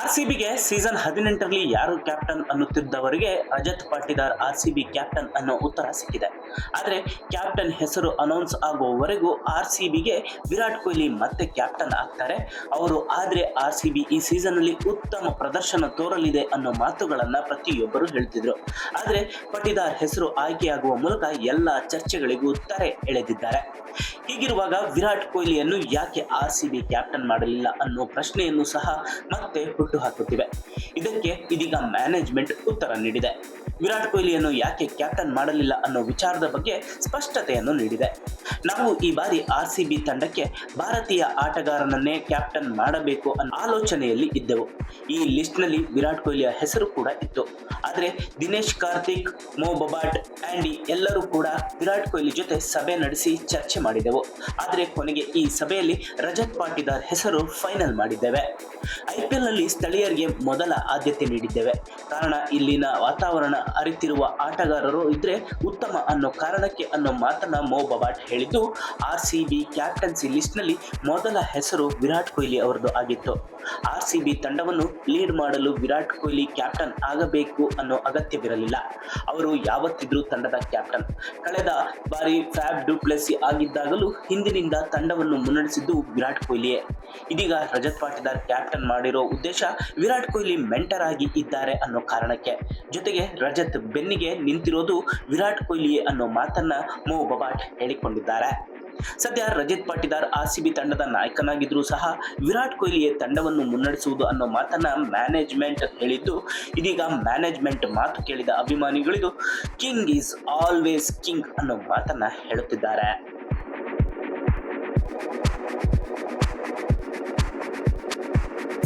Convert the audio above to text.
R C ಬಿಗೆ season ಹದಿನೆಂಟರಲ್ಲಿ ಯಾರು captain ಅನ್ನುತ್ತಿದ್ದವರಿಗೆ Rajat Patidar R C B captain ಅನ್ನೋ ಉತ್ತರ ಸಿಕ್ಕಿದೆ. ಆದರೆ ಕ್ಯಾಪ್ಟನ್ ಹೆಸರು ಅನೌನ್ಸ್ ಆಗುವವರೆಗೂ ಆರ್ ಸಿ ಬಿಗೆ ವಿರಾಟ್ ಕೊಹ್ಲಿ ಮತ್ತೆ ಕ್ಯಾಪ್ಟನ್ ಆಗ್ತಾರೆ. ಅವರು ಆದರೆ ಆರ್ ಸಿ ಬಿ ಈ ಸೀಸನ್ ಅಲ್ಲಿ ಉತ್ತಮ ಪ್ರದರ್ಶನ ತೋರಲಿದೆ ಅನ್ನೋ ಮಾತುಗಳನ್ನು ಪ್ರತಿಯೊಬ್ಬರು ಹೇಳ್ತಿದ್ರು. ಆದರೆ ಪಾಟಿದಾರ್ ಹೆಸರು ಆಯ್ಕೆಯಾಗುವ ಮೂಲಕ ಎಲ್ಲ ಚರ್ಚೆಗಳಿಗೂ ತರೆ ಎಳೆದಿದ್ದಾರೆ. ಹೀಗಿರುವಾಗ ವಿರಾಟ್ ಕೊಹ್ಲಿಯನ್ನು ಯಾಕೆ ಆರ್ ಸಿ ಬಿ ಕ್ಯಾಪ್ಟನ್ ಮಾಡಲಿಲ್ಲ ಅನ್ನೋ ಪ್ರಶ್ನೆಯನ್ನು ಸಹ ಮತ್ತೆ ಹುಟ್ಟು ಹಾಕುತ್ತಿವೆ. ಇದಕ್ಕೆ ಇದೀಗ ಮ್ಯಾನೇಜ್ಮೆಂಟ್ ಉತ್ತರ ನೀಡಿದೆ. ವಿರಾಟ್ ಕೊಹ್ಲಿಯನ್ನು ಯಾಕೆ ಕ್ಯಾಪ್ಟನ್ ಮಾಡಲಿಲ್ಲ ಅನ್ನೋ ವಿಚಾರದ ಬಗ್ಗೆ ಸ್ಪಷ್ಟತೆಯನ್ನು ನೀಡಿದೆ. ನಾವು ಈ ಬಾರಿ ಆರ್ ಸಿ ಬಿ ತಂಡಕ್ಕೆ ಭಾರತೀಯ ಆಟಗಾರನನ್ನೇ ಕ್ಯಾಪ್ಟನ್ ಮಾಡಬೇಕು ಅನ್ನೋ ಆಲೋಚನೆಯಲ್ಲಿ ಇದ್ದೆವು. ಈ ಲಿಸ್ಟ್ನಲ್ಲಿ ವಿರಾಟ್ ಕೊಹ್ಲಿಯ ಹೆಸರು ಕೂಡ ಇತ್ತು. ಆದರೆ ದಿನೇಶ್ ಕಾರ್ತಿಕ್, ಮೋ ಬಬಾಟ್, ಆ್ಯಂಡಿ ಎಲ್ಲರೂ ಕೂಡ ವಿರಾಟ್ ಕೊಹ್ಲಿ ಜೊತೆ ಸಭೆ ನಡೆಸಿ ಚರ್ಚೆ ಮಾಡಿದೆವು. ಆದರೆ ಕೊನೆಗೆ ಈ ಸಭೆಯಲ್ಲಿ ರಜತ್ ಪಾಟಿದಾರ್ ಹೆಸರು ಫೈನಲ್ ಮಾಡಿದ್ದೇವೆ. ಐಪಿಎಲ್ನಲ್ಲಿ ಸ್ಥಳೀಯರಿಗೆ ಮೊದಲ ಆದ್ಯತೆ ನೀಡಿದ್ದೇವೆ. ಕಾರಣ ಇಲ್ಲಿನ ವಾತಾವರಣ ಅರಿತಿರುವ ಆಟಗಾರರು ಇದ್ರೆ ಉತ್ತಮ ಅನ್ನೋ ಕಾರಣಕ್ಕೆ ಅನ್ನೋ ಮಾತನ್ನ ಮೋ ಬಬಾಟ್ ಹೇಳಿದ್ದು ಆರ್ ಸಿ ಬಿ ಕ್ಯಾಪ್ಟನ್ಸಿ ಲಿಸ್ಟ್ನಲ್ಲಿ ಮೊದಲ ಹೆಸರು ವಿರಾಟ್ ಕೊಹ್ಲಿ ಅವರದು ಆಗಿತ್ತು. ಆರ್ ಸಿ ಬಿ ತಂಡವನ್ನು ಲೀಡ್ ಮಾಡಲು ವಿರಾಟ್ ಕೊಹ್ಲಿ ಕ್ಯಾಪ್ಟನ್ ಆಗಬೇಕು ಅನ್ನೋ ಅಗತ್ಯವಿರಲಿಲ್ಲ. ಅವರು ಯಾವತ್ತಿದ್ರೂ ತಂಡದ ಕ್ಯಾಪ್ಟನ್. ಕಳೆದ ಬಾರಿ ಫ್ಯಾಬ್ ಡುಪ್ಲೆಸಿ ಆಗಿದ್ದಾಗಲೂ ಹಿಂದಿನಿಂದ ತಂಡವನ್ನು ಮುನ್ನಡೆಸಿದ್ದು ವಿರಾಟ್ ಕೊಹ್ಲಿಯೇ. ಇದೀಗ ರಜತ್ ಪಾಟಿದಾರ್ ಕ್ಯಾಪ್ಟನ್ ಮಾಡಿರೋ ಉದ್ದೇಶ ವಿರಾಟ್ ಕೊಹ್ಲಿ ಮೆಂಟರ್ ಆಗಿ ಇದ್ದಾರೆ ಅನ್ನೋ ಕಾರಣಕ್ಕೆ. ಜೊತೆಗೆ ರಜತ್ ಬೆನ್ನಿಗೆ ನಿಂತಿರೋದು ವಿರಾಟ್ ಕೊಹ್ಲಿಯೇ ಅನ್ನೋ ಮಾತನ್ನ ಮೋ ಬಬಾಟ್ ಹೇಳಿಕೊಂಡಿದ್ದಾರೆ. ಸದ್ಯ ರಜತ್ ಪಾಟಿದಾರ್ ಆರ್ ಸಿ ತಂಡದ ನಾಯಕನಾಗಿದ್ರೂ ಸಹ ವಿರಾಟ್ ಕೊಹ್ಲಿಯೇ ತಂಡವನ್ನು ಮುನ್ನಡೆಸುವುದು ಅನ್ನೋ ಮಾತನ್ನ ಮ್ಯಾನೇಜ್ಮೆಂಟ್ ಹೇಳಿದ್ದು, ಇದೀಗ ಮ್ಯಾನೇಜ್ಮೆಂಟ್ ಮಾತು ಕೇಳಿದ ಅಭಿಮಾನಿಗಳಿದು ಕಿಂಗ್ ಈಸ್ ಆಲ್ವೇಸ್ ಕಿಂಗ್ ಅನ್ನೋ ಮಾತನ್ನ ಹೇಳುತ್ತಿದ್ದಾರೆ.